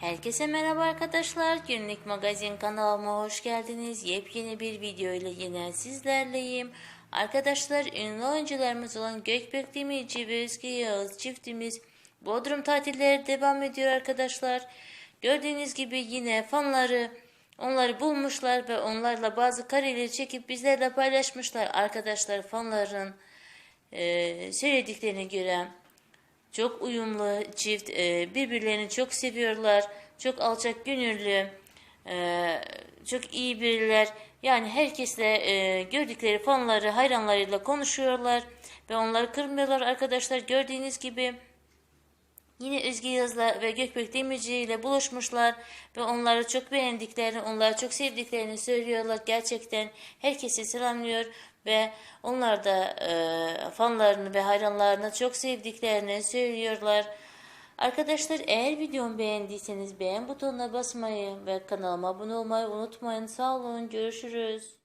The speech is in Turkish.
Herkese merhaba arkadaşlar. Günlük magazin kanalıma hoş geldiniz. Yepyeni bir video ile yine sizlerleyim. Arkadaşlar ünlü oyuncularımız olan Gökbek Demirci ve Özge Yağız çiftimiz Bodrum tatilleri devam ediyor arkadaşlar. Gördüğünüz gibi yine fanları onları bulmuşlar ve onlarla bazı kareleri çekip bizlerle paylaşmışlar. Arkadaşlar fanların eee, söylediklerine göre çok uyumlu çift, e, birbirlerini çok seviyorlar, çok alçak gönüllü, e, çok iyi biriler. Yani herkesle e, gördükleri fanları, hayranlarıyla konuşuyorlar ve onları kırmıyorlar arkadaşlar. Gördüğünüz gibi yine Özge Yaz'la ve Gökbek Demirci ile buluşmuşlar ve onları çok beğendiklerini, onları çok sevdiklerini söylüyorlar. Gerçekten herkesi selamlıyor ve onlar da e, fanlarını ve hayranlarını çok sevdiklerini söylüyorlar. Arkadaşlar eğer videomu beğendiyseniz beğen butonuna basmayı ve kanalıma abone olmayı unutmayın. Sağ olun, görüşürüz.